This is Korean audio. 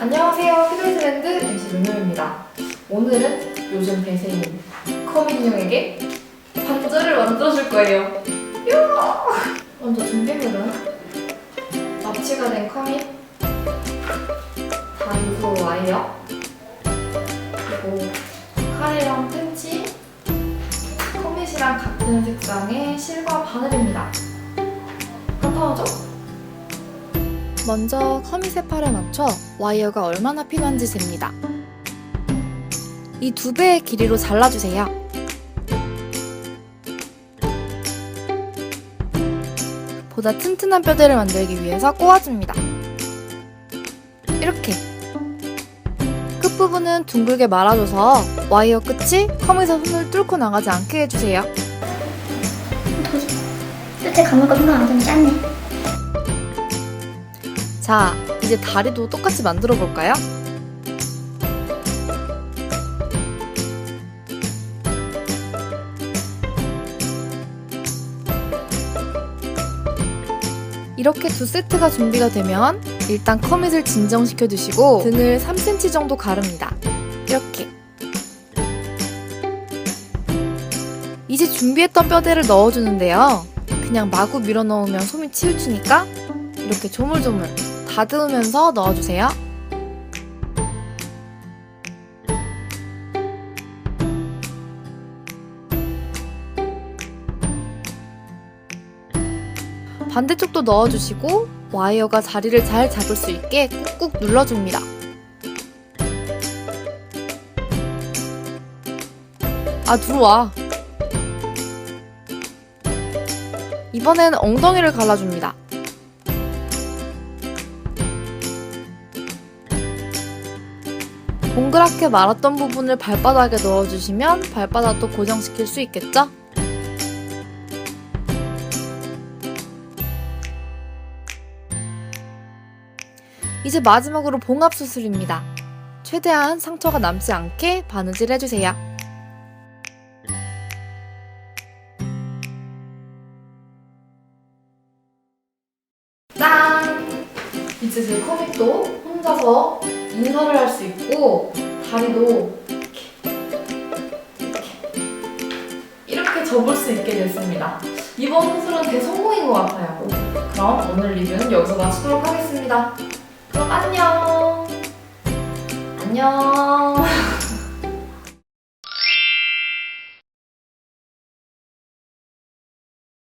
안녕하세요. 피들트렌드 MC 문효입니다. 오늘은 요즘 대세인 커밋형에게 반절을 만들어줄 거예요. 야! 먼저 준비물은 납치가 된 커밋, 다이소 와이어, 그리고 칼이랑 펜치, 커밋이랑 같은 색상의 실과 바늘입니다. 간단하죠? 먼저 커밋의 팔에 맞춰 와이어가 얼마나 필요한지 잽니다. 이 두 배의 길이로 잘라주세요. 보다 튼튼한 뼈대를 만들기 위해서 꼬아줍니다. 이렇게 끝부분은 둥글게 말아줘서 와이어 끝이 컴에서 손을 뚫고 나가지 않게 해주세요. 끝에 감을 거 생각 안 하더니 짰네. 자, 이제 다리도 똑같이 만들어 볼까요? 이렇게 두 세트가 준비가 되면 일단 커밋을 진정시켜 주시고 등을 3cm 정도 가릅니다. 이렇게. 이제 준비했던 뼈대를 넣어주는데요. 그냥 마구 밀어 넣으면 솜이 치우치니까 이렇게 조물조물 다듬으면서 넣어주세요. 반대쪽도 넣어주시고 와이어가 자리를 잘 잡을 수 있게 꾹꾹 눌러줍니다. 아, 들어와. 이번엔 엉덩이를 갈라줍니다. 동그랗게 말았던 부분을 발바닥에 넣어주시면 발바닥도 고정시킬 수 있겠죠? 이제 마지막으로 봉합 수술입니다. 최대한 상처가 남지 않게 바느질 해주세요. 짠! 이제 제 커밋도 혼자서 인설을 할수 있고 다리도 이렇게 접을 수 있게 됐습니다. 이번 수술은 대성공인 것 같아요. 그럼 오늘 리뷰는 여기서 마치도록 하겠습니다. 그럼 안녕! 안녕!